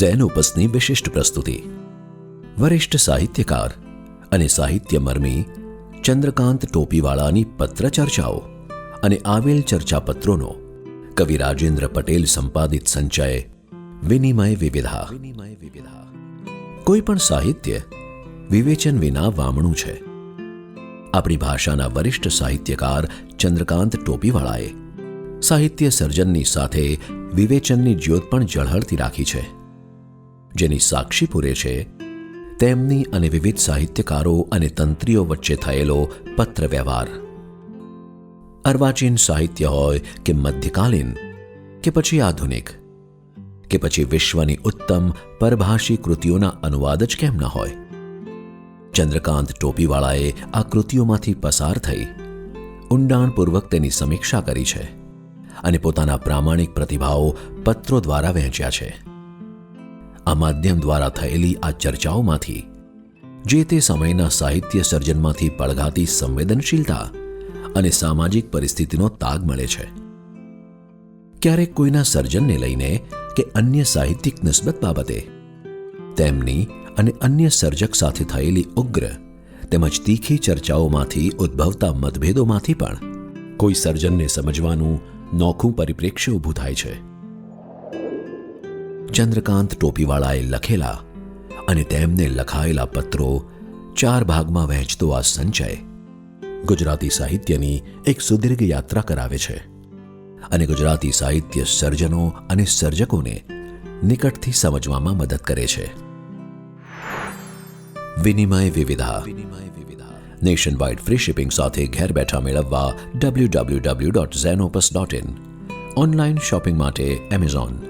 Zen ઉપસની વિશિષ્ટ પ્રસ્તુતિ. વરિષ્ઠ સાહિત્યકાર અને સાહિત્ય મર્મી ચંદ્રકાંત ટોપીવાળાની પત્ર ચર્ચાઓ અને આવેલ ચર્ચાપત્રોનો કવિ રાજેન્દ્ર પટેલ સંપાદિત સંચય વિનિમય વિવિધા. કોઈ પણ સાહિત્ય વિવેચન વિના વામણું છે. આપણી ભાષાના વરિષ્ઠ સાહિત્યકાર ચંદ્રકાંત ટોપીવાળાએ સાહિત્ય સર્જનની સાથે વિવેચનની જ્યોત પણ ઝળહળતી રાખી છે. જેની સાક્ષી પૂરે છે, તેમની અને વિવિધ સાહિત્યકારો અને તંત્રીઓ વચ્ચે થયેલો પત્ર વ્યવહાર અર્વાચીન સાહિત્ય હોય કે મધ્યકાલીન, કે પછી આધુનિક, કે પછી વિશ્વની ઉત્તમ પરભાષી કૃતિઓના અનુવાદ જ કેમ ન હોય? ચંદ્રકાંત ટોપીવાળાએ આ કૃતિઓમાંથી પસાર થઈ ઊંડાણપૂર્વક તેની સમીક્ષા કરી છે અને પોતાના પ્રામાણિક પ્રતિભાવો પત્રો દ્વારા વહેંચ્યા છે. આ માધ્યમ દ્વારા થયેલી આ ચર્ચાઓમાંથી, જે તે સમયના સાહિત્ય સર્જનમાંથી પડઘાતી સંવેદનશીલતા અને સામાજિક પરિસ્થિતિનો તાગ મળે છે. ક્યારેક કોઈના સર્જનને લઈને કે અન્ય સાહિત્યિક નિસ્બત બાબતે, તેમની અને અન્ય સર્જક સાથે થયેલી ઉગ્ર તેમજ તીખી ચર્ચાઓમાંથી ઉદ્ભવતા મતભેદોમાંથી પણ કોઈ સર્જનને સમજવાનું નોખું પરિપ્રેક્ષ્ય ઊભું થાય છે. ચંદ્રકાંત ટોપીવાળાએ લખેલા અને તેમને લખાયેલા પત્રો ચાર ભાગમાં વહેંચતો આ સંચય ગુજરાતી સાહિત્યની એક સુદીર્ઘ યાત્રા કરાવે છે અને ગુજરાતી સાહિત્ય સર્જનો અને સર્જકોને નિકટથી સમજવામાં મદદ કરે છે. વિનિમય વિવિધા. નેશન વાઇડ ફ્રી શિપિંગ સાથે ઘેર બેઠા મેળવવા W W W dot Zenopus dot in online shopping માટે એમેઝોન